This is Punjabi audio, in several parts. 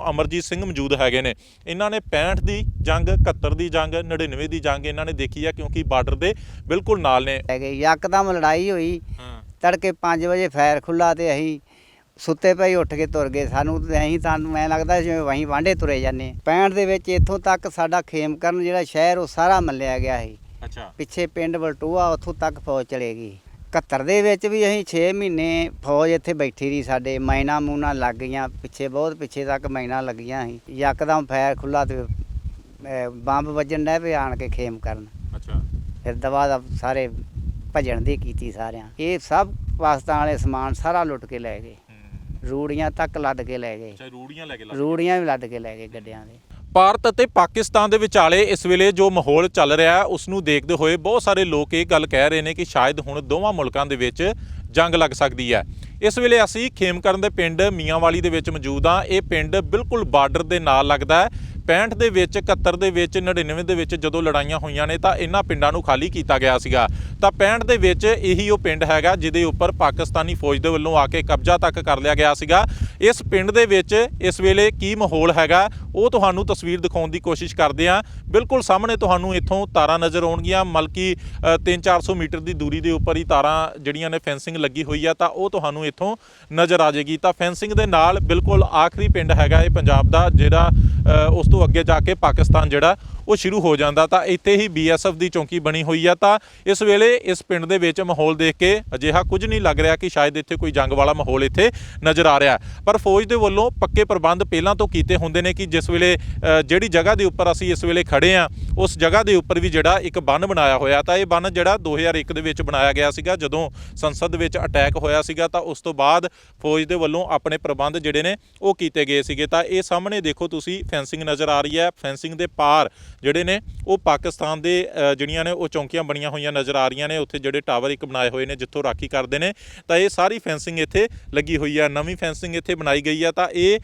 ਅਮਰਜੀਤ ਸਿੰਘ ਮੌਜੂਦ ਹੈਗੇ ਨੇ। ਇਹਨਾਂ ਨੇ 65 ਦੀ ਜੰਗ 71 ਦੀ ਜੰਗ 99 ਦੀ ਜੰਗ ਇਹਨਾਂ ਨੇ ਦੇਖੀ ਆ ਕਿਉਂਕਿ ਬਾਰਡਰ ਦੇ ਬਿਲਕੁਲ ਨਾਲ ਨੇ। ਹੈਗੇ ਯਕਦਮ ਲੜਾਈ ਹੋਈ। ਤੜਕੇ 5 ਵਜੇ ਫਾਇਰ ਖੁੱਲਾ ਤੇ ਅਸੀਂ ਸੁੱਤੇ ਪਈ ਉੱਠ ਕੇ ਤੁਰ ਗਏ। ਸਾਨੂੰ ਤੇ ਅਸੀਂ ਤੁਹਾਨੂੰ ਮੈਂ ਲੱਗਦਾ ਜਿਵੇਂ ਵਹੀਂ ਵਾਂਡੇ ਤੁਰੇ ਜਾਂਦੇ 65 ਦੇ ਵਿੱਚ ਇੱਥੋਂ ਤੱਕ ਸਾਡਾ ਖੇਮਕਰਨ ਜਿਹੜਾ ਸ਼ਹਿਰ ਉਹ ਸਾਰਾ ਮੱਲਿਆ ਗਿਆ ਸੀ। ਅੱਛਾ। ਪਿੱਛੇ ਪਿੰਡ ਬਲਟੂਆ ਉੱਥੋਂ ਤੱਕ ਫੌਜ ਚਲੇ ਗਈ। 71 ਦੇ ਵਿੱਚ ਵੀ ਅਸੀਂ 6 ਮਹੀਨੇ ਫੌਜ ਇੱਥੇ ਬੈਠੀ ਰਹੀ ਸਾਡੇ ਮਾਈਨਾ ਮੂਨਾ ਲੱਗ ਗਈਆਂ ਪਿੱਛੇ ਬਹੁਤ ਪਿੱਛੇ ਤੱਕ ਮਾਈਨਾ ਲੱਗੀਆਂ ਸੀ। ਯਕਦਮ ਫਾਇਰ ਖੁੱਲਾ ਤੇ ਅਹ, ਬੰਬ ਵੱਜਣ ਡੈ ਪਏ ਆਣ ਕੇ ਖੇਮ ਕਰਨ। ਅੱਛਾ। ਫਿਰ ਦਵਾ ਦਾ ਸਾਰੇ ਭਜਣ ਦੀ ਕੀਤੀ ਸਾਰਿਆਂ। ਇਹ ਸਭ ਪਾਕਿਸਤਾਨ ਵਾਲੇ ਸਮਾਨ ਸਾਰਾ ਲੁੱਟ ਕੇ ਲੈ ਗਏ। ਰੂੜੀਆਂ ਤੱਕ ਲੱਦ ਕੇ ਲੈ ਗਏ। ਅੱਛਾ ਰੂੜੀਆਂ ਲੈ ਕੇ ਰੂੜੀਆਂ ਵੀ ਲੱਦ ਕੇ ਲੈ ਗਏ ਗੱਡਿਆਂ ਦੇ। ਭਾਰਤ ਅਤੇ ਪਾਕਿਸਤਾਨ ਦੇ ਵਿਚਾਲੇ ਇਸ ਵੇਲੇ ਜੋ ਮਾਹੌਲ ਚੱਲ ਰਿਹਾ ਹੈ, ਉਸ ਨੂੰ ਦੇਖਦੇ ਹੋਏ ਬਹੁਤ ਸਾਰੇ ਲੋਕ ਇਹ ਗੱਲ ਕਹਿ ਰਹੇ ਨੇ ਕਿ ਸ਼ਾਇਦ ਹੁਣ ਦੋਵਾਂ ਮੁਲਕਾਂ ਦੇ ਵਿੱਚ ਜੰਗ ਲੱਗ ਸਕਦੀ ਹੈ। ਇਸ ਵੇਲੇ ਅਸੀਂ ਖੇਮਕਰਨ ਦੇ ਪਿੰਡ ਮੀਆਂਵਾਲੀ ਦੇ ਵਿੱਚ ਮੌਜੂਦ ਹਾਂ। ਇਹ ਪਿੰਡ ਬਿਲਕੁਲ ਬਾਰਡਰ ਦੇ ਨਾਲ ਲੱਗਦਾ ਹੈ। 65 ਦੇ ਵਿੱਚ 71 ਦੇ ਵਿੱਚ 99 ਦੇ ਵਿੱਚ ਜਦੋਂ ਲੜਾਈਆਂ ਹੋਈਆਂ ਨੇ ਤਾਂ ਇਹਨਾਂ ਪਿੰਡਾਂ ਨੂੰ ਖਾਲੀ ਕੀਤਾ ਗਿਆ ਸੀਗਾ। ਤਾਂ 65 ਦੇ ਵਿੱਚ ਇਹੀ ਉਹ ਪਿੰਡ ਹੈਗਾ ਜਿਹਦੇ ਉੱਪਰ ਪਾਕਿਸਤਾਨੀ ਫੌਜ ਦੇ ਵੱਲੋਂ ਆ ਕੇ ਕਬਜ਼ਾ ਤੱਕ ਕਰ ਲਿਆ ਗਿਆ ਸੀਗਾ। ਇਸ ਪਿੰਡ ਦੇ ਵਿੱਚ ਇਸ ਵੇਲੇ ਕੀ ਮਾਹੌਲ ਹੈਗਾ, ਉਹ ਤੁਹਾਨੂੰ ਤਸਵੀਰ ਦਿਖਾਉਣ ਦੀ ਕੋਸ਼ਿਸ਼ ਕਰਦੇ ਆ ਬਿਲਕੁਲ ਸਾਹਮਣੇ ਤੁਹਾਨੂੰ ਇੱਥੋਂ ਤਾਰਾਂ ਨਜ਼ਰ ਆਉਣਗੀਆਂ, ਮਲਕੀ 3-400 ਮੀਟਰ ਦੀ ਦੂਰੀ ਦੇ ਉੱਪਰ ਹੀ ਤਾਰਾਂ ਜਿਹੜੀਆਂ ਨੇ ਫੈਂਸਿੰਗ ਲੱਗੀ ਹੋਈ ਆ, ਤਾਂ ਉਹ ਤੁਹਾਨੂੰ ਇੱਥੋਂ ਨਜ਼ਰ ਆ ਜਾਏਗੀ। ਤਾਂ ਫੈਂਸਿੰਗ ਦੇ ਨਾਲ ਬਿਲਕੁਲ ਆਖਰੀ ਪਿੰਡ ਹੈਗਾ ਇਹ ਪੰਜਾਬ ਦਾ, ਜਿਹੜਾ ਉਸ ਤੋਂ ਅੱਗੇ ਜਾ ਕੇ ਪਾਕਿਸਤਾਨ ਜਿਹੜਾ ਉਹ ਸ਼ੁਰੂ ਹੋ ਜਾਂਦਾ ਤਾਂ ਇੱਥੇ ਹੀ ਬੀਐਸਐਫ ਦੀ ਚੌਂਕੀ ਬਣੀ ਹੋਈ ਆ ਤਾਂ ਇਸ ਵੇਲੇ ਇਸ ਪਿੰਡ ਦੇ ਵਿੱਚ ਮਾਹੌਲ ਦੇਖ ਕੇ ਅਜਿਹਾ ਕੁਝ ਨਹੀਂ ਲੱਗ ਰਿਹਾ ਕਿ ਸ਼ਾਇਦ ਇੱਥੇ ਕੋਈ ਜੰਗ ਵਾਲਾ ਮਾਹੌਲ ਇੱਥੇ ਨਜ਼ਰ ਆ ਰਿਹਾ ਪਰ ਫੌਜ ਦੇ ਵੱਲੋਂ ਪੱਕੇ ਪ੍ਰਬੰਧ ਪਹਿਲਾਂ ਤੋਂ ਕੀਤੇ ਹੁੰਦੇ ਨੇ ਕਿ ਜਿਸ ਵੇਲੇ ਜਿਹੜੀ ਜਗ੍ਹਾ ਦੇ ਉੱਪਰ ਅਸੀਂ ਇਸ ਵੇਲੇ ਖੜੇ ਆ ਉਸ ਜਗ੍ਹਾ ਦੇ ਉੱਪਰ ਵੀ ਜਿਹੜਾ ਇੱਕ ਬੰਨ ਬਣਾਇਆ ਹੋਇਆ ਤਾਂ ਇਹ ਬੰਨ ਜਿਹੜਾ 2001 ਦੇ ਵਿੱਚ ਬਣਾਇਆ ਗਿਆ ਸੀਗਾ, ਜਦੋਂ ਸੰਸਦ ਵਿੱਚ ਅਟੈਕ ਹੋਇਆ ਸੀਗਾ ਤਾਂ ਉਸ ਤੋਂ ਬਾਅਦ ਫੌਜ ਦੇ ਵੱਲੋਂ ਆਪਣੇ ਪ੍ਰਬੰਧ ਜਿਹੜੇ ਨੇ ਉਹ ਕੀਤੇ ਗਏ ਸੀਗੇ। ਤਾਂ ਇਹ ਸਾਹਮਣੇ ਦੇਖੋ ਤੁਸੀਂ, ਫੈਂਸਿੰਗ ਨਜ਼ਰ ਆ ਰਹੀ ਹੈ, ਫੈਂਸਿੰਗ ਦੇ ਪਾਰ ਜਿਹੜੇ ਨੇ, ਉਹ ਪਾਕਿਸਤਾਨ ਦੇ ਜਿਹੜੀਆਂ ਨੇ ਉਹ ਚੌਂਕੀਆਂ ਬਣੀਆਂ ਹੋਈਆਂ ਨਜ਼ਰ ਆ ਰਹੀਆਂ ਨੇ, ਉੱਥੇ ਜਿਹੜੇ ਟਾਵਰ ਇੱਕ ਬਣਾਏ ਹੋਏ ਨੇ, ਜਿੱਥੋਂ ਰਾਖੀ ਕਰਦੇ ਨੇ। ਤਾਂ ਇਹ ਸਾਰੀ ਫੈਂਸਿੰਗ ਇੱਥੇ ਲੱਗੀ ਹੋਈ ਆ, ਨਵੀਂ ਫੈਂਸਿੰਗ ਇੱਥੇ ਬਣਾਈ ਗਈ ਆ। ਤਾਂ ਇਹ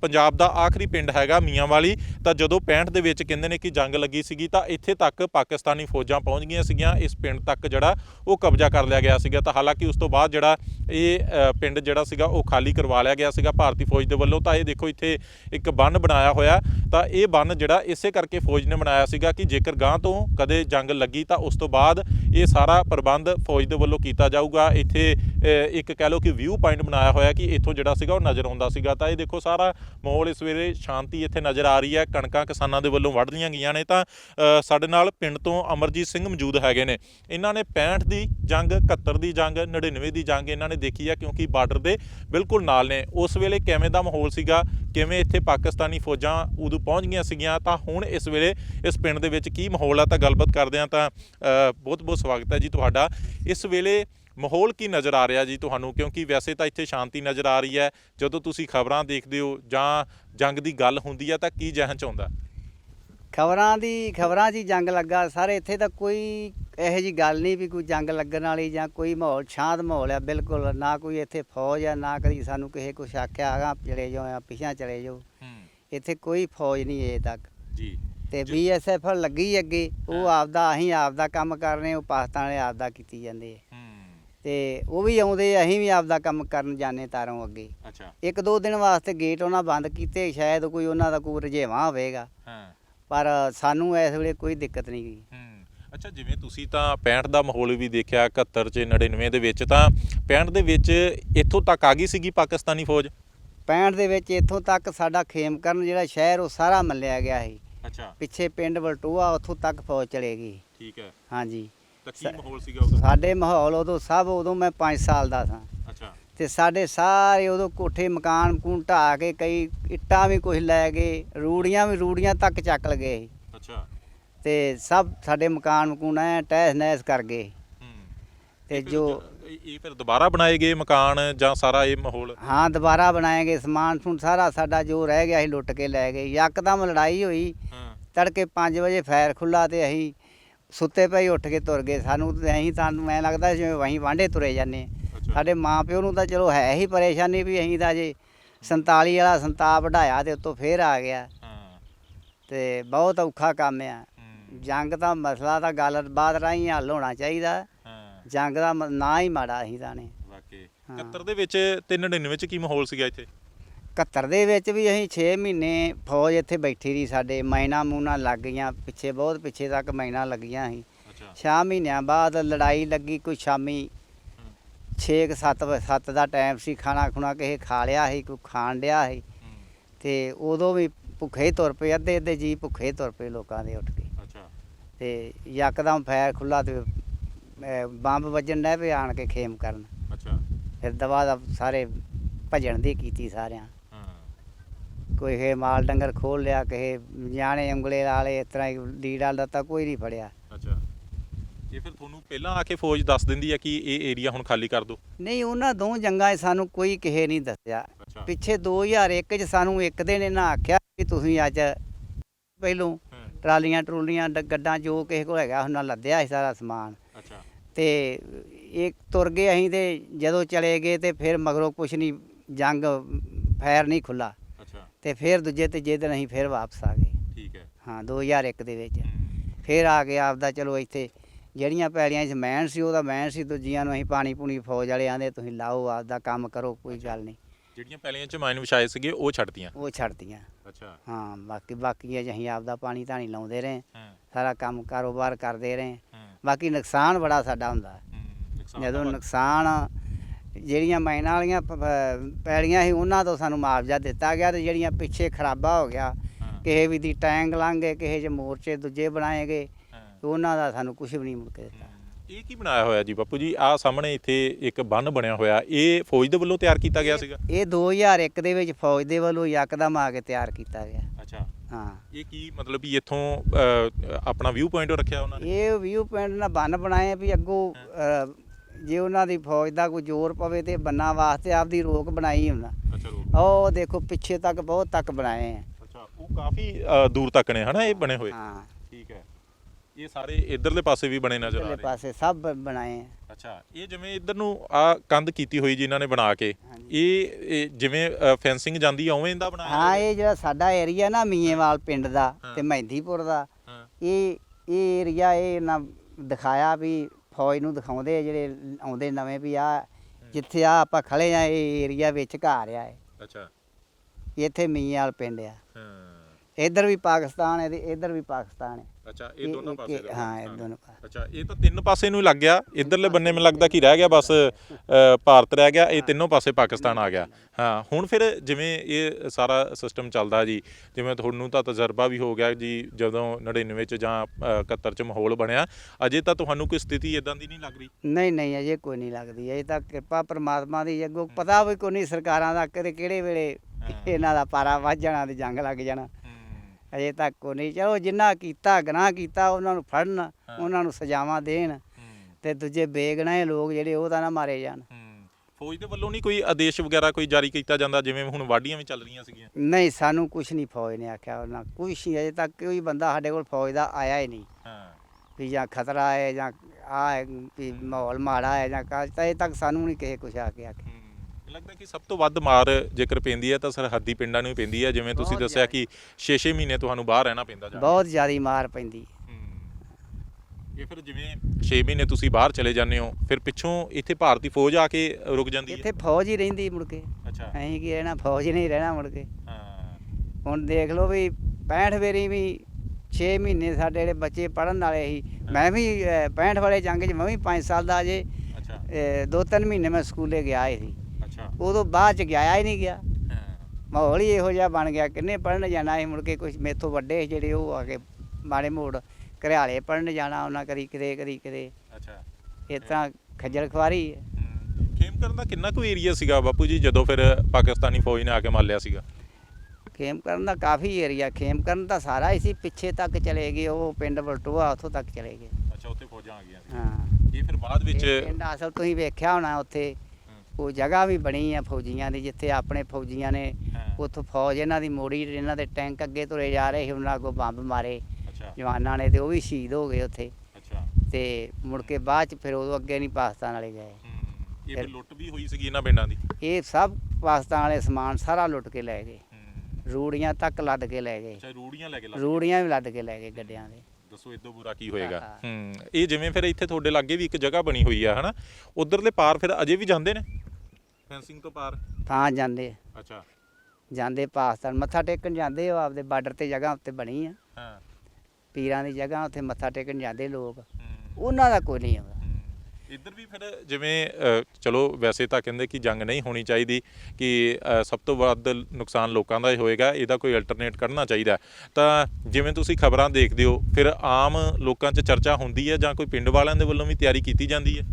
ਪੰਜਾਬ ਦਾ ਆਖਰੀ ਪਿੰਡ ਹੈਗਾ ਮੀਆਂਵਾਲੀ। ਤਾਂ ਜਦੋਂ 65 ਦੇ ਵਿੱਚ ਕਹਿੰਦੇ ਨੇ ਕਿ ਜੰਗ ਲੱਗੀ ਸੀਗੀ, ਤਾਂ ਇੱਥੇ ਤੱਕ ਪਾਕਿਸਤਾਨੀ ਫੌਜਾਂ ਪਹੁੰਚ ਗਈਆਂ ਸੀਗੀਆਂ। ਇਸ ਪਿੰਡ ਤੱਕ ਜਿਹੜਾ, ਉਹ ਕਬਜ਼ਾ ਕਰ ਲਿਆ ਗਿਆ ਸੀਗਾ। ਤਾਂ ਹਾਲਾਂਕਿ ਉਸ ਤੋਂ ਬਾਅਦ ਜਿਹੜਾ ਇਹ ਪਿੰਡ ਜਿਹੜਾ ਸੀਗਾ, ਉਹ ਖਾਲੀ ਕਰਵਾ ਲਿਆ ਗਿਆ ਸੀਗਾ ਭਾਰਤੀ ਫੌਜ ਦੇ ਵੱਲੋਂ। ਤਾਂ ਇਹ ਦੇਖੋ ਇੱਥੇ ਇੱਕ ਬੰਨ ਬਣਾਇਆ ਹੋਇਆ। ਤਾਂ ਇਹ ਬੰਨ ਜਿਹੜਾ, ਇਸੇ ਕਰਕੇ ਫੌਜ ਨੇ ਬਣਾਇਆ ਸੀਗਾ ਕਿ ਜੇਕਰ ਗਾਂ ਤੋਂ ਕਦੇ ਜੰਗ ਲੱਗੀ ਤਾਂ ਉਸ ਤੋਂ ਬਾਅਦ ਇਹ ਸਾਰਾ ਪ੍ਰਬੰਧ ਫੌਜ ਦੇ ਵੱਲੋਂ ਕੀਤਾ ਜਾਊਗਾ। ਇੱਥੇ ਇੱਕ ਕਹਿ ਲਓ ਕਿ ਵਿਊ ਪੁਆਇੰਟ ਬਣਾਇਆ ਹੋਇਆ ਕਿ ਇੱਥੋਂ ਜਿਹੜਾ ਸੀਗਾ ਉਹ ਨਜ਼ਰ ਆਉਂਦਾ ਸੀਗਾ। ਤਾਂ ਇਹ ਦੇਖੋ ਸਾਰਾ ਮਾਹੌਲ ਇਸ ਵੇਲੇ ਸ਼ਾਂਤੀ ਇੱਥੇ ਨਜ਼ਰ ਆ ਰਹੀ ਹੈ। ਕਣਕਾਂ ਕਿਸਾਨਾਂ ਦੇ ਵੱਲੋਂ ਵੱਢਦੀਆਂ ਗਈਆਂ ਨੇ ਤਾਂ ਸਾਡੇ ਨਾਲ ਪਿੰਡ ਤੋਂ ਅਮਰਜੀਤ ਸਿੰਘ ਮੌਜੂਦ ਹੈਗੇ ਨੇ। ਇਹਨਾਂ ਨੇ 65 ਦੀ ਜੰਗ 71 ਦੀ ਜੰਗ 99 ਦੀ ਜੰਗ ਇਹਨਾਂ ਨੇ ਦੇਖੀ ਆ ਕਿਉਂਕਿ ਬਾਰਡਰ ਦੇ ਬਿਲਕੁਲ ਨਾਲ ਨੇ। ਉਸ ਵੇਲੇ ਕਿਵੇਂ ਦਾ ਮਾਹੌਲ ਸੀਗਾ, ਕਿਵੇਂ ਇੱਥੇ ਪਾਕਿਸਤਾਨੀ ਫੌਜਾਂ ਉਦੋਂ ਪਹੁੰਚ ਗਈਆਂ ਸੀਗੀਆਂ, ਤਾਂ ਹੁਣ ਇਸ ਵੇਲੇ ਇਸ ਪਿੰਡ ਦੇ ਵਿੱਚ ਕੀ ਮਾਹੌਲ ਆ ਤਾਂ ਗੱਲਬਾਤ ਕਰਦੇ ਆ ਤਾਂ ਬਹੁਤ ਬਹੁਤ ਸਵਾਗਤ ਹੈ ਜੀ ਤੁਹਾਡਾ। ਇਸ ਵੇਲੇ ਮਾਹੌਲ ਕੀ ਨਜ਼ਰ ਆ ਰਿਹਾ ਜੀ ਤੁਹਾਨੂੰ? ਕਿਉਂਕਿ ਵੈਸੇ ਤਾਂ ਇੱਥੇ ਸ਼ਾਂਤੀ ਨਜ਼ਰ ਆ ਰਹੀ ਹੈ। ਜਦੋਂ ਤੁਸੀਂ ਖਬਰਾਂ ਦੇਖਦੇ ਹੋ ਜਾਂ ਜੰਗ ਦੀ ਗੱਲ ਹੁੰਦੀ ਹੈ ਤਾਂ ਕੀ ਜਹਨ ਚ ਆਉਂਦਾ? ਖਬਰਾਂ ਦੀ ਖਬਰਾਂ 'ਚ ਹੀ ਜੰਗ ਲੱਗਾ। ਸਾਰੇ ਇੱਥੇ ਤਾਂ ਕੋਈ ਇਹੋ ਜੀ ਗੱਲ ਨਹੀਂ ਵੀ ਕੋਈ ਜੰਗ ਲੱਗਣ ਵਾਲੀ ਜਾਂ ਕੋਈ ਮਾਹੌਲ ਸ਼ਾਂਤ ਮਾਹੌਲ ਆ ਬਿਲਕੁਲ। ਨਾ ਕੋਈ ਇੱਥੇ ਫੌਜ ਆ ਨਾ ਕਦੀ ਸਾਨੂੰ ਕਿਸੇ ਕੁਛ ਆਖਿਆ ਆਗਾ ਚਲੇ ਜਾਓ ਆ ਪਿਛਾਂ ਚਲੇ ਜਾਓ। ਇੱਥੇ ਕੋਈ ਫੌਜ ਨਹੀਂ ਅਜੇ ਤੱਕ। ਜੀ। ਤੇ। ਬੀਐਸਐਫ ਲੱਗੀ ਅੱਗੇ ਉਹ ਆਪਦਾ ਅਸੀਂ ਆਪਦਾ ਕੰਮ ਕਰਨੇ ਉਹ ਪਾਕਿਸਤਾਨ ਵਾਲੇ ਆਪਦਾ ਕੀਤੀ ਜਾਂਦੇ ਆ। ਤੇ ਉਹ ਵੀ ਆਉਂਦੇ ਅਸੀਂ ਵੀ ਆਪਦਾ ਕੰਮ ਕਰਨ ਜਾਂਦੇ ਤਾਰੋਂ ਅੱਗੇ। ਅੱਛਾ। ਇੱਕ ਦੋ ਦਿਨ ਵਾਸਤੇ ਗੇਟ ਉਹਨਾਂ ਬੰਦ ਕੀਤੇ ਸ਼ਾਇਦ ਕੋਈ ਉਹਨਾਂ ਦਾ ਕੋਈ ਰੁਝੇਵਾਂ ਹੋਵੇਗਾ। ਹਾਂ। ਪਰ ਸਾਨੂੰ ਇਸ ਵੇਲੇ ਕੋਈ ਦਿੱਕਤ ਨਹੀਂ ਗਈ। ਹੂੰ। ਅੱਛਾ ਜਿਵੇਂ ਤੁਸੀਂ ਤਾਂ 65 ਦਾ ਮਾਹੌਲ ਵੀ ਦੇਖਿਆ 71 ਚ 99 ਦੇ ਵਿੱਚ ਤਾਂ 65 ਦੇ ਵਿੱਚ ਇੱਥੋਂ ਤੱਕ ਆ ਗਈ ਸੀਗੀ ਪਾਕਿਸਤਾਨੀ ਫੌਜ? 65 ਦੇ ਵਿੱਚ ਇੱਥੋਂ ਤੱਕ ਸਾਡਾ ਖੇਮਕਰਨ ਜਿਹੜਾ ਸ਼ਹਿਰ ਉਹ ਸਾਰਾ ਮੱਲਿਆ ਗਿਆ ਸੀ। ਅੱਛਾ। ਪਿੱਛੇ ਪਿੰਡ ਬਲਟੂਆ ਉੱਥੋਂ ਤੱਕ ਫੌਜ ਚਲੇ ਗਈ ਠੀਕ ਹੈ। ਹਾਂਜੀ। ਤਾਂ ਕੀ ਮਾਹੌਲ ਸੀਗਾ ਉਦੋਂ? ਸਾਡੇ ਮਾਹੌਲ ਉਦੋਂ ਸਭ ਉਦੋਂ ਮੈਂ 5 ਸਾਲ ਦਾ ਸਾਂ। ਅੱਛਾ। ਤੇ ਸਾਡੇ ਸਾਰੇ ਉਦੋਂ ਕੋਠੇ ਮਕਾਨ ਮਕੂਨ ਢਾਹ ਕੇ ਕਈ ਇੱਟਾਂ ਵੀ ਕੁਝ ਲੈ ਗਏ ਰੂੜੀਆਂ ਵੀ ਰੂੜੀਆਂ ਤੱਕ ਚੱਕ ਲਗੇ। ਅੱਛਾ। ਤੇ ਸਭ ਸਾਡੇ ਮਕਾਨ ਮਕੂਨ ਐ ਟਹਿਸ ਨਹਿਸ ਕਰ ਗਏ। ਤੇ ਜੋ ਇਹ ਫਿਰ ਦੁਬਾਰਾ ਬਣਾਏ ਗਏ ਮਕਾਨ ਜਾਂ ਸਾਰਾ ਇਹ ਮਾਹੌਲ? ਹਾਂ ਦੁਬਾਰਾ ਬਣਾਏ ਗਏ ਸਮਾਨ ਸਮੂਨ ਸਾਰਾ ਸਾਡਾ ਜੋ ਰਹਿ ਗਿਆ ਸੀ ਲੁੱਟ ਕੇ ਲੈ ਗਏ। ਯਕਦਮ ਲੜਾਈ ਹੋਈ। ਤੜਕੇ 5 ਵਜੇ ਫਾਇਰ ਖੁੱਲਾ ਤੇ ਅਸੀਂ ਸੁੱਤੇ ਪਈ ਉੱਠ ਕੇ ਤੁਰ ਗਏ। ਸਾਨੂੰ ਤੇ ਅਸੀਂ ਤੁਹਾਨੂੰ ਮੈਂ ਲੱਗਦਾ ਜਿਵੇਂ ਵਹੀਂ ਵਾਂਡੇ ਤੁਰੇ ਜਾਂਦੇ ਸਾਡੇ ਮਾਪਿਓ ਨੂੰ ਤਾਂ ਚਲੋ ਹੈ ਹੀ ਪਰੇਸ਼ਾਨੀ ਵੀ ਅਸੀਂ ਤਾਂ ਜੇ 47 ਵਾਲਾ ਸੰਤਾਪ ਵਢਾਇਆ ਤੇ ਉੱਤੋਂ ਫੇਰ ਆ ਗਿਆ। ਹਾਂ। ਤੇ ਬਹੁਤ ਔਖਾ ਕੰਮ ਆ। ਜੰਗ ਦਾ ਮਸਲਾ ਤਾਂ ਗੱਲਬਾਤ ਰਾਹੀਂ ਹੱਲ ਹੋਣਾ ਚਾਹੀਦਾ। ਜੰਗ ਦਾ ਮ- ਨਾ ਹੀ ਮਾੜਾ ਅਸੀਂ ਤਾਂ ਨੇ। ਵਾਕਈ। ਹਾਂ। 71 ਦੇ ਵਿੱਚ ਤੇ 99 ਚ ਕੀ ਮਾਹੌਲ ਸੀਗਾ ਇੱਥੇ? 71 ਦੇ ਵਿੱਚ ਵੀ ਅਸੀਂ 6 ਮਹੀਨੇ ਫੌਜ ਇੱਥੇ ਬੈਠੀ ਰਹੀ ਸਾਡੇ ਮਾਈਨਾ ਮੂਨਾ ਲੱਗ ਗਈਆਂ ਪਿੱਛੇ ਬਹੁਤ ਪਿੱਛੇ ਤੱਕ ਮਾਈਨਾ ਲੱਗੀਆਂ ਸੀ। ਅੱਛਾ। 6 ਮਹੀਨਿਆਂ ਬਾਅਦ ਲੜਾਈ ਲੱਗੀ ਕੋਈ ਸ਼ਾਮੀ 6 7 7 ਦਾ ਟਾਈਮ ਸੀ ਖਾਣਾ ਖੁਣਾ ਕਿਸੇ ਖਾ ਲਿਆ ਸੀ ਕੋਈ ਖਾਣ ਡਿਆ ਸੀ। ਤੇ ਉਦੋਂ ਵੀ ਭੁੱਖੇ ਤੁਰ ਪਏ ਅੱਧੇ ਅੱਧੇ ਜੀ ਭੁੱਖੇ ਤੁਰ ਪਏ ਲੋਕਾਂ ਦੇ ਉੱਠ ਕੇ। ਅੱਛਾ। ਤੇ ਯਕਦਮ ਫੈਰ ਖੁੱਲਾ ਤੇ ਬੰਬ ਵੱਜਣ ਡੈ ਪਏ ਆਣ ਕੇ ਖੇਮ ਕਰਨ। ਅੱਛਾ। ਫਿਰ ਦਵਾ ਦਾ ਸਾਰੇ ਭਜਣ ਦੀ ਕੀਤੀ ਸਾਰਿਆਂ। ਕੋਈ ਇਹ ਮਾਲ ਡੰਗਰ ਖੋਲ ਲਿਆ ਕਿਸੇ ਨਿਆਣੇ ਉਂਗਲੇ ਵਾਲੇ ਇਸ ਤਰ੍ਹਾਂ ਹੀ ਲੀੜਾ ਲੱਤਾ ਕੋਈ ਨਹੀਂ ਫੜਿਆ। ਅੱਛਾ। ਇਹ ਫਿਰ ਤੁਹਾਨੂੰ ਪਹਿਲਾਂ ਆ ਕੇ ਫੌਜ ਦੱਸ ਦਿੰਦੀ ਹੈ ਕਿ ਇਹ ਏਰੀਆ ਹੁਣ ਖਾਲੀ ਕਰ ਦਿਓ? ਨਹੀਂ ਉਹਨਾਂ ਦੋ ਜੰਗਾਂ 'ਚ ਸਾਨੂੰ ਕੋਈ ਕਿਸੇ ਨਹੀਂ ਦੱਸਿਆ। ਅੱਛਾ। ਪਿੱਛੇ 2001 ਚ ਸਾਨੂੰ ਇੱਕ ਦਿਨ ਇਹਨਾਂ ਆਖਿਆ ਕਿ ਤੁਸੀਂ ਅੱਜ ਪਹਿਲੋਂ ਟਰਾਲੀਆਂ ਟਰੂਲੀਆਂ ਡ- ਗੱਡਾਂ ਜੋ ਕਿਸੇ ਕੋਲ ਹੈਗਾ ਉਹਨਾਂ ਲੱਦਿਆ ਸੀ ਸਾਰਾ ਸਮਾਨ। ਅੱਛਾ। ਤੇ ਇੱਕ ਤੁਰ ਗਏ ਅਸੀਂ ਤੇ ਜਦੋਂ ਚਲੇ ਗਏ ਤੇ ਫਿਰ ਮਗਰੋਂ ਕੁਛ ਨਹੀਂ ਜੰਗ ਫੈਰ ਨਹੀਂ ਖੁੱਲਾ ਤੇ ਫਿਰ ਦੂਜੇ ਤੀਜੇ ਦਿਨ ਅਸੀਂ ਫਿਰ ਵਾਪਸ ਆ ਗਏ। ਠੀਕ ਹੈ। ਹਾਂ 2001 ਦੇ ਵਿੱਚ। ਫਿਰ ਆ ਕੇ ਆਪਦਾ ਚਲੋ ਇੱਥੇ ਜਿਹੜੀਆਂ ਪੈਲੀਆਂ 'ਚ ਮੈਨ ਸੀ ਉਹਦਾ ਮੈਨ ਸੀ ਦੂਜੀਆਂ ਨੂੰ ਅਸੀਂ ਪਾਣੀ ਪੂਣੀ ਫੌਜ ਵਾਲੇ ਆਂਦੇ ਤੁਸੀਂ ਲਾਓ ਆਪਦਾ ਕੰਮ ਕਰੋ ਕੋਈ ਗੱਲ ਨਹੀਂ। ਜਿਹੜੀਆਂ ਪਹਿਲੀਆਂ ਚ ਮਾਈਨ ਵਿਛਾਏ ਸੀਗੇ ਉਹ ਛੱਡਤੀਆਂ ਉਹ ਛੱਡਤੀਆਂ ਅੱਛਾ। ਹਾਂ ਬਾਕੀ ਬਾਕੀ ਅਸੀਂ ਆਪਦਾ ਪਾਣੀ ਧਾਣੀ ਲਾਉਂਦੇ ਰਹੇ। ਸਾਰਾ ਕੰਮ ਕਾਰੋਬਾਰ ਕਰਦੇ ਰਹੇ। ਬਾਕੀ ਨੁਕਸਾਨ ਬੜਾ ਸਾਡਾ ਹੁੰਦਾ। ਜਦੋਂ ਨੁਕਸਾਨ ਜਿਹੜੀਆਂ ਮਾਈਨਾਂ ਵਾਲੀਆਂ ਪ- ਪ- ਪੈਲੀਆਂ ਸੀ ਉਹਨਾਂ ਤੋਂ ਸਾਨੂੰ ਮੁਆਵਜ਼ਾ ਦਿੱਤਾ ਗਿਆ ਤੇ ਜਿਹੜੀਆਂ ਪਿੱਛੇ ਖਰਾਬਾ ਹੋ ਗਿਆ ਕਿਸੇ ਵੀ ਦੀ ਟੈਂਗ ਲੰਘ ਕਿਸੇ 'ਚ ਮੋਰਚੇ ਦੂਜੇ ਬਣਾਏ ਗਏ ਤੇ ਉਹਨਾਂ ਦਾ ਸਾਨੂੰ ਕੁਝ ਵੀ ਨਹੀਂ ਮੁੜ ਕੇ ਦਿੱਤਾ। ਇਹ ਕੀ ਬਣਾਇਆ ਹੋਇਆ ਜੀ ਬਾਪੂ ਜੀ? ਆ ਸਾਹਮਣੇ ਇੱਥੇ ਇੱਕ ਬੰਨ ਬਣਿਆ ਹੋਇਆ। ਇਹ ਫੌਜ ਦੇ ਵੱਲੋਂ ਤਿਆਰ ਕੀਤਾ ਗਿਆ ਸੀਗਾ? ਇਹ 2001 ਦੇ ਵਿੱਚ ਫੌਜ ਦੇ ਵੱਲੋਂ ਯਕਦਮ ਆ ਕੇ ਤਿਆਰ ਕੀਤਾ ਗਿਆ। ਅੱਛਾ। ਹਾਂ। ਇਹ ਕੀ ਮਤਲਬ ਵੀ ਇੱਥੋਂ ਅਹ, ਆਪਣਾ ਵਿਊ ਪੁਆਇੰਟ ਰੱਖਿਆ ਉਹਨਾਂ ਨੇ? ਇਹ ਵਿਊ ਪੁਆਇੰਟ ਨਾਲ ਬੰਨ ਬਣਾਏ ਆ ਵੀ ਅੱਗੋਂ ਜੇ ਉਹਨਾਂ ਦੀ ਫੌਜ ਦਾ ਕੋਈ ਜ਼ੋਰ ਪਵੇ ਤੇ ਬੰਨਾਂ ਵਾਸਤੇ ਆਪਦੀ ਰੋਕ ਬਣਾਈ ਹੁੰਦਾ ਅੱਛਾ ਰੋਕ। ਉਹ ਦੇਖੋ ਪਿੱਛੇ ਤੱਕ ਬਹੁਤ ਤੱਕ ਬਣਾਏ ਆ। ਅੱਛਾ ਉਹ ਕਾਫੀ ਦੂਰ ਤੱਕ ਨੇ ਹਨਾ ਇਹ ਬਣੇ ਹੋਏ? ਹਾਂ। ਠੀਕ ਹੈ। ਇਹ ਸਾਰੇ ਇਧਰਲੇ ਪਾਸੇ ਵੀ ਬਣੇ ਨਜ਼ਰ ਆ ਇਧਰਲੇ ਰਹੇ। ਪਾਸੇ ਸਭ ਬ- ਬਣਾਏ ਆ। ਅੱਛਾ ਇਹ ਜਿਵੇਂ ਇਧਰ ਨੂੰ ਆ ਕੰਧ ਕੀਤੀ ਹੋਈ ਜੀ ਇਹਨਾਂ ਨੇ ਬਣਾ ਕੇ। ਇਹ ਇਹ ਜਿਵੇਂ ਫੈਂਸਿੰਗ ਜਾਂਦੀ ਆ ਉਵੇਂ ਦਾ ਬਣਾਇਆ ਹਾਂ? ਇਹ ਜਿਹੜਾ ਸਾਡਾ ਏਰੀਆ ਨਾ ਮੀਏਵਾਲ ਪਿੰਡ ਦਾ। ਤੇ ਮਹਿੰਦੀਪੁਰ ਦਾ ਹਾਂ। ਇਹ ਇਹ ਏਰੀਆ ਇਹ ਨਾ ਦਿਖਾਇਆ ਵੀ ਫੌਜ ਨੂੰ ਦਿਖਾਉਂਦੇ ਆ ਜਿਹੜੇ ਆਉਂਦੇ ਨਵੇਂ ਵੀ ਆ ਜਿੱਥੇ ਆ ਆਪਾਂ ਖੜੇ ਆ ਇਹ ਏਰੀਆ ਵਿੱਚ ਘਰ ਆ ਇਹ। ਅੱਛਾ। ਇੱਥੇ ਮੀਏਵਾਲ ਪਿੰਡ ਆ। ਹਾਂ। ਇੱਧਰ ਵੀ ਪਾਕਿਸਤਾਨ ਹੈ ਤੇ ਇੱਧਰ ਵੀ ਪਾਕਿਸਤਾਨ ਹੈ। ਅੱਛਾ ਇਹ ਦੋਨਾਂ ਪਾਸੇ ਦਾ ਹਾਂ ਇਹ। ਦੋਨੋਂ ਪਾਸੇ। ਅੱਛਾ ਇਹ ਤਾਂ ਤਿੰਨ ਪਾਸੇ ਨੂੰ ਲੱਗ ਗਿਆ। ਇਧਰਲੇ ਬੰਨੇ ਮੈਨੂੰ ਲੱਗਦਾ ਕਿ ਰਹਿ ਗਿਆ ਬਸ ਭਾਰਤ ਰਹਿ ਗਿਆ ਇਹ ਤਿੰਨੋਂ ਪਾਸੇ ਪਾਕਿਸਤਾਨ ਆ ਗਿਆ। ਹਾਂ ਹੁਣ ਫਿਰ ਜਿਵੇਂ ਇਹ ਸਾਰਾ ਸਿਸਟਮ ਚੱਲਦਾ ਜੀ ਜਿਵੇਂ ਤੁਹਾਨੂੰ ਤਾਂ ਤਜਰਬਾ ਵੀ ਹੋ ਗਿਆ ਜੀ ਜਦੋਂ 99 ਚ ਜਾਂ ਅ, 71 ਚ ਮਾਹੌਲ ਬਣਿਆ ਅਜੇ ਤਾਂ ਤੁਹਾਨੂੰ ਕੋਈ ਸਥਿਤੀ ਇਦਾਂ ਦੀ ਨਹੀਂ ਲੱਗ ਰਹੀ? ਨਹੀਂ ਨਹੀਂ ਅਜੇ ਕੋਈ ਨਹੀਂ ਲੱਗਦੀ। ਅਜੇ ਤਾਂ ਕਿਰਪਾ ਪ੍ਰਮਾਤਮਾ ਦੀ ਅੱਗੋਂ ਪਤਾ ਵੀ ਕੋਈ ਨਹੀਂ ਸਰਕਾਰਾਂ ਦਾ ਕਿਹੜੇ ਵੇਲੇ। ਇਹਨਾਂ ਦਾ ਪਾਰਾ ਵੱਜ ਜਾਣਾ ਤੇ ਜੰਗ ਲੱਗ ਜਾਣਾ। ਅਜੇ ਤੱਕ ਕੋਈ ਨਹੀਂ ਚਲੋ ਜਿੰਨਾ ਕੀਤਾ ਗੁਨਾਹ ਕੀਤਾ ਉਹਨਾਂ ਨੂੰ ਫੜਨ ਉਹਨਾਂ ਨੂੰ ਸਜ਼ਾਵਾਂ ਦੇਣ ਤੇ ਦੂਜੇ ਬੇਗਨਾਹ ਲੋਕ ਜਿਹੜੇ ਉਹ ਤਾਂ ਨਾ ਮਾਰੇ ਜਾਣ। ਫੌਜ ਦੇ ਵੱਲੋਂ ਨਹੀਂ ਕੋਈ ਆਦੇਸ਼ ਵਗੈਰਾ ਕੋਈ ਜਾਰੀ ਕੀਤਾ ਜਾਂਦਾ ਜਿਵੇਂ ਹੁਣ ਵਾਢੀਆਂ ਵੀ ਚੱਲ ਰਹੀਆਂ ਸੀਗੀਆਂ? ਨਹੀਂ ਸਾਨੂੰ ਕੁਝ ਨਹੀਂ ਫੌਜ ਨੇ ਆਖਿਆ ਉਹਨਾਂ ਕੁਝ ਨਹੀਂ ਅਜੇ ਤੱਕ ਕੋਈ ਬੰਦਾ ਸਾਡੇ ਕੋਲ ਫੌਜ ਦਾ ਆਇਆ ਹੀ ਨਹੀਂ। ਹਾਂ। ਵੀ ਜਾਂ ਖਤਰਾ ਹੈ ਜਾਂ ਆ ਹੈ ਵੀ ਮਾਹੌਲ ਮਾੜਾ ਹੈ ਜਾਂ ਕਾ ਅਜੇ ਤੱਕ ਸਾਨੂੰ ਨਹੀਂ ਕਿਸੇ ਕੁਛ ਆ ਕੇ ਆਖਿਆ। ਲੱਗਦਾ ਕਿ ਸਭ ਤੋਂ ਵੱਧ ਮਾਰ ਜੇਕਰ ਪੈਂਦੀ ਹੈ ਤਾਂ ਸਰਹੱਦੀ ਪਿੰਡਾਂ ਨੂੰ ਹੀ ਪੈਂਦੀ ਹੈ ਜਿਵੇਂ ਤੁਸੀਂ ਬਹੁਤ ਦੱਸਿਆ ਕਿ 6-6 ਮਹੀਨੇ ਤੁਹਾਨੂੰ ਬਾਹਰ ਰਹਿਣਾ ਪੈਂਦਾ ਜਾ ਬਹੁਤ ਜ਼ਿਆਦੀ ਮਾਰ ਪੈਂਦੀ ਇਹ ਫਿਰ ਜਿਵੇਂ 6 ਮਹੀਨੇ ਤੁਸੀਂ ਬਾਹਰ ਚਲੇ ਜਾਂਦੇ ਹੋ ਫਿਰ ਪਿੱਛੋਂ ਇੱਥੇ ਭਾਰਤੀ ਫੌਜ ਆ ਕੇ ਰੁਕ ਜਾਂਦੀ ਹੈ? ਇੱਥੇ ਫੌਜ ਹੀ ਰਹਿੰਦੀ ਮੁੜ ਕੇ। ਅੱਛਾ। ਅਸੀਂ ਕੀ ਰਹਿਣਾ ਫੌਜ ਹੀ ਨਹੀਂ ਰਹਿਣਾ ਮੁੜ ਕੇ। ਹਾਂ। ਹੁਣ ਦੇਖ ਲਓ ਵੀ 65 ਵੇਰੀ ਵੀ 6 ਮਹੀਨੇ ਸਾਡੇ ਜਿਹੜੇ ਬੱਚੇ ਪੜਨ ਵਾਲੇ ਸੀ ਮੈਂ ਵੀ ਅਹ, 65 ਵਾਲੇ ਜੰਗ 'ਚ ਮੈਂ ਵੀ 5 ਸਾਲ ਦਾ ਅਜੇ ਅੱਛਾ। ਅਹ, ਦੋ ਤਿੰਨ ਮਹੀਨੇ ਮੈਂ ਸਕੂਲੇ ਗਿਆ ਹੀ ਸੀ। ਉਦੋਂ ਬਾਅਦ 'ਚ ਗਿਆ ਹੀ ਨਹੀਂ ਗਿਆ। ਮਾਹੌਲ ਹੀ ਇਹੋ ਜਿਹਾ ਬਣ ਗਿਆ ਕਿੰਨੇ ਪੜਨ ਜਾਣਾ ਸੀ ਮੁੜ ਕੇ ਕੁਝ ਮੇਥੋਂ ਵੱਡੇ ਸੀ ਜਿਹੜੇ ਉਹ ਆ ਕੇ ਮਾੜੇ ਮੋੜ ਘਰਿਆਲੇ ਪੜਨ ਜਾਣਾ ਉਹਨਾਂ ਕਦੀ ਕਿਤੇ ਕਦੀ ਕਿਤੇ। ਅੱਛਾ। ਤਰ੍ਹਾਂ ਖੱਜਲ ਖਵਾਰੀ ਹੈ। ਹਮ, ਖੇਮ ਕਰਨ ਦਾ ਕਿੰਨਾ ਕੁ ਏਰੀਆ ਸੀਗਾ ਬਾਪੂ ਜੀ ਜਦੋਂ ਫਿਰ ਪਾਕਿਸਤਾਨੀ ਫੌਜ ਨੇ ਆ ਕੇ ਮਾਰ ਲਿਆ ਸੀਗਾ? ਖੇਮ ਕਰਨ ਦਾ ਕਾਫੀ ਏਰੀਆ ਖੇਮ ਕਰਨ ਦਾ ਸਾਰਾ ਹੀ ਸੀ ਪਿੱਛੇ ਤੱਕ ਚਲੇ ਗਏ ਉਹ ਪਿੰਡ ਬਲਟੋਆ ਉੱਥੋਂ ਤੱਕ ਚਲੇ ਗਏ। ਅੱਛਾ ਉੱਥੇ ਫੌਜਾਂ ਆ ਗਈਆਂ ਹਾਂ। ਇਹ ਫਿਰ ਬਾਅਦ ਵਿੱਚ ਇਹ ਪਿੰਡ ਅਸਲ ਤੁਸੀਂ ਵੇਖਿਆ ਹੋਣਾ ਉੱਥੇ ਉਹ ਜਗ੍ਹਾ ਵੀ ਬਣੀ ਆ ਫੌਜੀਆਂ ਦੀ ਜਿੱਥੇ ਆਪਣੇ ਫੌਜੀਆਂ ਨੇ ਉੱਥੋਂ ਫੌਜ ਇਹਨਾਂ ਦੀ ਮੋੜੀ ਇਹਨਾਂ ਦੇ ਟੈਂਕ ਅੱਗੇ ਤੁਰੇ ਜਾ ਰਹੇ ਸੀ ਉਹਨਾਂ ਕੋ ਬੰਬ ਮਾਰੇ ਜਵਾਨਾਂ ਨੇ ਤੇ ਉਹ ਵੀ ਸ਼ਹੀਦ ਹੋ ਗਏ ਉੱਥੇ। ਤੇ ਮੁੜ ਕੇ ਬਾਅਦ ਚ ਫਿਰ ਉਦੋਂ ਅੱਗੇ ਨਹੀਂ ਪਾਕਿਸਤਾਨ ਵਾਲੇ ਗਏ। ਇਹ ਫਿਰ ਲੁੱਟ ਵੀ ਹੋਈ ਸੀਗੀ ਇਹਨਾਂ ਪਿੰਡਾਂ ਦੀ? ਇਹ ਸਭ ਪਾਕਿਸਤਾਨ ਵਾਲੇ ਸਮਾਨ ਸਾਰਾ ਲੁੱਟ ਕੇ ਲੈ ਗਏ। ਰੂੜੀਆਂ ਤੱਕ ਲੱਦ ਕੇ ਲੈ ਗਏ। ਅੱਛਾ ਰੂੜੀਆਂ ਲੈ ਕੇ ਲੱਗ ਰੂੜੀਆਂ ਵੀ ਲੱਦ ਕੇ ਲੈ ਗਏ ਗੱਡਿਆਂ ਦੇ। ਦੱਸੋ ਇਦੋਂ ਬੁਰਾ ਕੀ ਹੋਏਗਾ। ਹੂੰ ਇਹ ਜਿਵੇਂ ਫਿਰ ਇੱਥੇ ਤੁਹਾਡੇ ਲਾਗੇ ਵੀ ਇੱਕ ਜਗ੍ਹਾ ਬਣੀ ਹੋਈ ਆ ਹਨਾ? ਉਧਰਲੇ ਪਾਰ ਫਿਰ ਅਜੇ ਵੀ ਜਾਂਦੇ ਨੇ? ਫੈਂਸਿੰਗ ਤੋਂ ਪਾਰ? ਤਾਂ ਜਾਂਦੇ ਆ। ਅੱਛਾ। ਜਾਂਦੇ ਪਾਕਿਸਤਾਨ ਮੱਥਾ ਟੇਕਣ ਜਾਂਦੇ ਉਹ ਆਪਦੇ ਬਾਰਡਰ ਤੇ ਜਗ੍ਹਾ ਉੱਤੇ ਬਣੀ ਆ। ਹਾਂ। ਪੀਰਾਂ ਦੀ ਜਗ੍ਹਾ ਉੱਥੇ ਮੱਥਾ ਟੇਕਣ ਜਾਂਦੇ ਲੋਕ। ਹੂੰ। ਉਹਨਾਂ ਦਾ ਕੋਈ ਨਹੀਂ ਆਉਂਦਾ। ਇੱਧਰ ਵੀ ਫਿਰ ਜਿਵੇਂ ਅ, ਚਲੋ ਵੈਸੇ ਤਾਂ ਕਹਿੰਦੇ ਕਿ ਜੰਗ ਨਹੀਂ ਹੋਣੀ ਚਾਹੀਦੀ ਕਿ ਅ, ਸਭ ਤੋਂ ਵੱਧ ਨੁਕਸਾਨ ਲੋਕਾਂ ਦਾ ਹੀ ਹੋਏਗਾ ਇਹਦਾ ਕੋਈ ਅਲਟਰਨੇਟ ਕੱਢਣਾ ਚਾਹੀਦਾ। ਤਾਂ ਜਿਵੇਂ ਤੁਸੀਂ ਖਬਰਾਂ ਦੇਖਦੇ ਹੋ ਫਿਰ ਆਮ ਲੋਕਾਂ 'ਚ ਚਰਚਾ ਹੁੰਦੀ ਹੈ ਜਾਂ ਕੋਈ ਪਿੰਡ ਵਾਲਿਆਂ ਦੇ ਵੱਲੋਂ ਵੀ ਤਿਆਰੀ ਕੀਤੀ ਜਾਂਦੀ ਹੈ?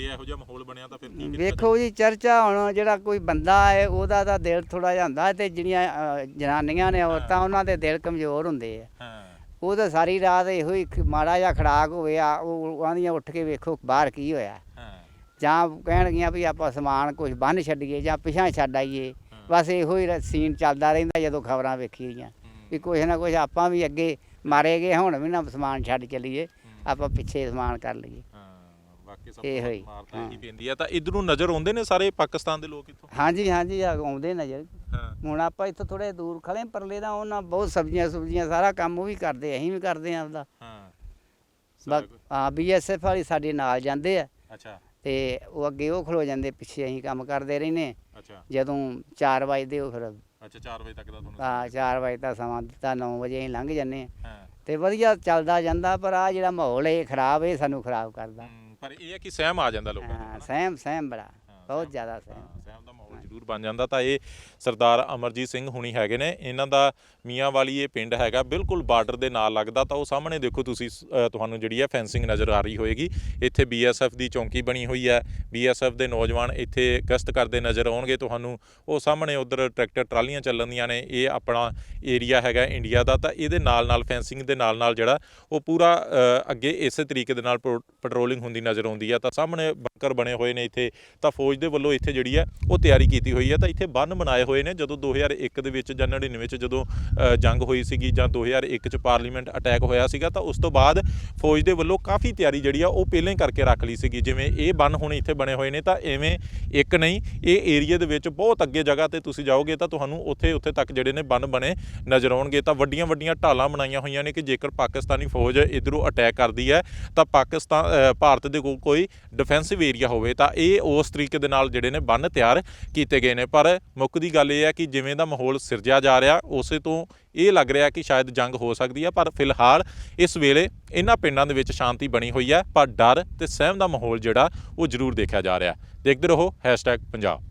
ਜੇ ਇਹੋ ਜਿਹਾ ਮਾਹੌਲ ਬਣਿਆ ਤਾਂ ਫਿਰ ਕੀ ਕੀਤਾ ਵੇਖੋ ਜੀ ਚਰਚਾ ਹੁਣ ਜਿਹੜਾ ਕੋਈ ਬੰਦਾ ਹੈ ਉਹਦਾ ਤਾਂ ਦਿਲ ਥੋੜਾ ਜਿਹਾ ਹੁੰਦਾ ਤੇ ਜਿਹੜੀਆਂ ਅ, ਜਨਾਨੀਆਂ ਨੇ ਔਰਤਾਂ ਉਹਨਾਂ ਦੇ ਦਿਲ ਕਮਜ਼ੋਰ ਹੁੰਦੇ ਆ? ਹਾਂ। ਉਹ ਤਾਂ ਸਾਰੀ ਰਾਤ ਇਹੋ ਹੀ ਖ- ਮਾੜਾ ਜਿਹਾ ਖੜਾਕ ਹੋਵੇ ਆ ਉਹ ਆਂਦੀਆਂ ਉੱਠ ਕੇ ਵੇਖੋ ਬਾਹਰ ਕੀ ਹੋਇਆ। ਹਾਂ। ਜਾਂ ਕਹਿਣਗੀਆਂ ਵੀ ਆਪਾਂ ਸਮਾਨ ਕੁਝ ਬੰਨ ਛੱਡੀਏ ਜਾਂ ਪਿਛਾਂ ਛੱਡ ਆਈਏ ਬਸ ਇਹੋ ਹੀ ਰ- ਸੀਨ ਚੱਲਦਾ ਰਹਿੰਦਾ ਜਦੋਂ ਖਬਰਾਂ ਵੇਖੀ ਦੀਆਂ ਵੀ ਕੁਝ ਨਾ ਕੁਝ ਆਪਾਂ ਵੀ ਅੱਗੇ ਮਾਰੇ ਗਏ ਹੁਣ ਵੀ ਨਾ ਸਮਾਨ ਛੱਡ ਚੱਲੀਏ ਆਪਾਂ ਪਿੱਛੇ ਸਮਾਨ ਕਰ ਲਈਏ। ਹਾਂ ਬਾਕੀ ਸਭ ਇਹੋ ਹੀ, ਹਾਂ। ਪੈਂਦੀ ਹੈ ਤਾਂ ਇਧਰੋਂ ਨਜ਼ਰ ਆਉਂਦੇ ਨੇ ਸਾਰੇ ਪਾਕਿਸਤਾਨ ਦੇ ਲੋਕ ਇੱਥੋਂ? ਹਾਂਜੀ ਹਾਂਜੀ ਆ ਆਉਂਦੇ ਨਜ਼ਰ। ਹਾਂ। ਹੁਣ ਆਪਾਂ ਇੱਥੋਂ ਥੋੜੇ ਦੂਰ ਖੜੇ ਪਰਲੇ ਦਾ ਉਹਨਾਂ ਬਹੁਤ ਸਬਜ਼ੀਆਂ ਸੁਬਜ਼ੀਆਂ ਸਾਰਾ ਕੰਮ ਉਹ ਵੀ ਕਰਦੇ ਅਸੀਂ ਵੀ ਕਰਦੇ ਆਂ ਆਪਦਾ। ਹਾਂ। ਹਾਂ ਬੀਐਸਐਫ ਵਾਲੀ ਸਾਡੇ ਨਾਲ ਜਾਂਦੇ ਆ। ਅੱਛਾ। ਤੇ ਉਹ ਅੱਗੇ ਉਹ ਖਲੋ ਜਾਂਦੇ ਪਿੱਛੇ ਅਸੀਂ ਕੰਮ ਕਰਦੇ ਰਹਿੰਦੇ ਅੱਛਾ। ਜਦੋਂ 4 ਵਜੇ ਉਹ ਫਿਰ ਅੱਛਾ 4 ਵਜੇ ਤੱਕ ਦਾ ਤੁਹਾਨੂੰ ਆ 4 ਵਜੇ ਦਾ ਸਮਾਂ ਦਿੱਤਾ 9 ਵਜੇ ਅਸੀਂ ਲੰਘ ਜੰਨੇ ਹਾਂ। ਤੇ ਵਧੀਆ ਚੱਲਦਾ ਜਾਂਦਾ ਪਰ ਆ ਜਿਹੜਾ ਮਾਹੌਲ ਇਹ ਖਰਾਬ ਇਹ ਸਾਨੂੰ ਖਰਾਬ ਕਰਦਾ। ਪਰ ਇਹ ਹੈ ਕਿ ਸਹਿਮ ਆ ਜਾਂਦਾ ਲੋਕਾਂ ਹਾਂ ਨੂੰ ਸਹਿਮ ਸਹਿਮ ਬੜਾ। ਹਾਂ, ਬਹੁਤ ਜ਼ਿਆਦਾ ਸਹਿਮ। ਹਾਂ, ਜ਼ਰੂਰ ਬਣ ਜਾਂਦਾ ਤਾਂ ਇਹ ਸਰਦਾਰ ਅਮਰਜੀਤ ਸਿੰਘ ਹੁਣੀ ਹੈਗੇ ਨੇ। ਇਹਨਾਂ ਦਾ ਮੀਆਂ ਵਾਲੀ ਇਹ ਪਿੰਡ ਹੈਗਾ, ਬਿਲਕੁਲ ਬਾਰਡਰ ਦੇ ਨਾਲ ਲੱਗਦਾ ਤਾਂ ਉਹ ਸਾਹਮਣੇ ਦੇਖੋ ਤੁਸੀਂ ਤੁਹਾਨੂੰ ਜਿਹੜੀ ਹੈ ਫੈਂਸਿੰਗ ਨਜ਼ਰ ਆ ਰਹੀ ਹੋਏਗੀ। ਇੱਥੇ ਬੀਐਸਐਫ ਦੀ ਚੌਂਕੀ ਬਣੀ ਹੋਈ ਹੈ। ਬੀਐਸਐਫ ਦੇ ਨੌਜਵਾਨ ਇੱਥੇ ਗਸ਼ਤ ਕਰਦੇ ਨਜ਼ਰ ਆਉਣਗੇ ਤੁਹਾਨੂੰ। ਉਹ ਸਾਹਮਣੇ ਉਧਰ ਟਰੈਕਟਰ ਟਰਾਲੀਆਂ ਚੱਲਣਦੀਆਂ ਨੇ। ਇਹ ਆਪਣਾ ਏਰੀਆ ਹੈਗਾ ਇੰਡੀਆ ਦਾ ਤਾਂ ਇਹਦੇ ਨਾਲ ਨਾਲ ਫੈਂਸਿੰਗ ਦੇ ਨਾਲ ਨਾਲ ਜਿਹੜਾ ਉਹ ਪੂਰਾ ਅੱਗੇ ਇਸੇ ਤਰੀਕੇ ਦੇ ਨਾਲ ਪੈਟਰੋ- ਪੈਟਰੋਲਿੰਗ ਹੁੰਦੀ ਨਜ਼ਰ ਆਉਂਦੀ ਹੈ ਤਾਂ ਸਾਹਮਣੇ ਬੰਕਰ ਬਣੇ ਹੋਏ ਨੇ ਇੱਥੇ। ਤਾਂ ਫੌਜ ਦੇ ਵੱਲੋਂ ਇੱਥੇ ਜਿਹੜੀ ਹੈ ਉਹ ਤਿਆਰੀ ਕੀਤੀ ਹੋਈ ਹੈ, ਤਾਂ ਇੱਥੇ ਬੰਨ ਬਣਾਏ ਹੋਏ ਨੇ। ਜਦੋਂ 2001 ਦੇ ਵਿੱਚ ਜਾਂ 99 ਚ ਜਦੋਂ ਜੰਗ ਹੋਈ ਸੀਗੀ ਜਾਂ 2001 ਚ ਪਾਰਲੀਮੈਂਟ ਅਟੈਕ ਹੋਇਆ ਸੀਗਾ, ਤਾਂ ਉਸ ਤੋਂ ਬਾਅਦ ਫੌਜ ਦੇ ਵੱਲੋਂ ਕਾਫੀ ਤਿਆਰੀ ਜਿਹੜੀ ਆ, ਉਹ ਪਹਿਲਾਂ ਹੀ ਕਰਕੇ ਰੱਖ ਲਈ ਸੀਗੀ। ਜਿਵੇਂ ਇਹ ਬੰਨ ਹੁਣ ਇੱਥੇ ਬਣੇ ਹੋਏ ਨੇ, ਤਾਂ ਐਵੇਂ ਇੱਕ ਨਹੀਂ, ਇਹ ਏਰੀਆ ਦੇ ਵਿੱਚ ਬਹੁਤ ਅੱਗੇ ਜਗ੍ਹਾ ਤੇ ਤੁਸੀਂ ਜਾਓਗੇ, ਤਾਂ ਤੁਹਾਨੂੰ ਉੱਥੇ ਉੱਥੇ ਤੱਕ ਜਿਹੜੇ ਨੇ ਬੰਨ ਬਣੇ ਨਜ਼ਰ ਆਉਣਗੇ। ਤਾਂ ਵੱਡੀਆਂ ਵੱਡੀਆਂ ਢਾਲਾਂ ਬਣਾਈਆਂ ਹੋਈਆਂ ਨੇ ਕਿ ਜੇਕਰ ਪਾਕਿਸਤਾਨੀ ਫੌਜ ਇਧਰੋਂ ਅਟੈਕ ਕਰਦੀ ਹੈ, ਤਾਂ ਪਾਕਿਸਤਾਨ ਭਾਰਤ ਦੇ ਕੋਲ ਕੋਈ ਡਿਫੈਂਸਿਵ ਏਰੀਆ ਹੋਵੇ। ਤਾਂ ਇਹ ਉਸ ਤਰੀਕੇ ਦੇ ਨਾਲ ਜਿਹੜੇ ਨੇ ਬੰਨ ਤਿਆਰ ਕੀਤੇ ਕੀਤੇ ਗਏ ਨੇ, ਪਰ ਮੁੱਖ ਦੀ ਗੱਲ ਇਹ ਹੈ ਕਿ ਜਿਵੇਂ ਦਾ ਮਾਹੌਲ ਸਿਰਜਿਆ ਜਾ ਰਿਹਾ, ਉਸੇ ਤੋਂ ਇਹ ਲੱਗ ਰਿਹਾ ਕਿ ਸ਼ਾਇਦ ਜੰਗ ਹੋ ਸਕਦੀ ਹੈ, ਪਰ ਫਿਲਹਾਲ ਇਸ ਵੇਲੇ ਇਹਨਾਂ ਪਿੰਡਾਂ ਦੇ ਵਿੱਚ ਸ਼ਾਂਤੀ ਬਣੀ ਹੋਈ ਹੈ, ਪਰ ਡਰ ਤੇ ਸਹਿਮ ਦਾ ਮਾਹੌਲ ਜਿਹੜਾ ਉਹ ਜ਼ਰੂਰ ਦੇਖਿਆ ਜਾ ਰਿਹਾ ਦੇਖਦੇ ਰਹੋ #ਪੰਜਾਬ।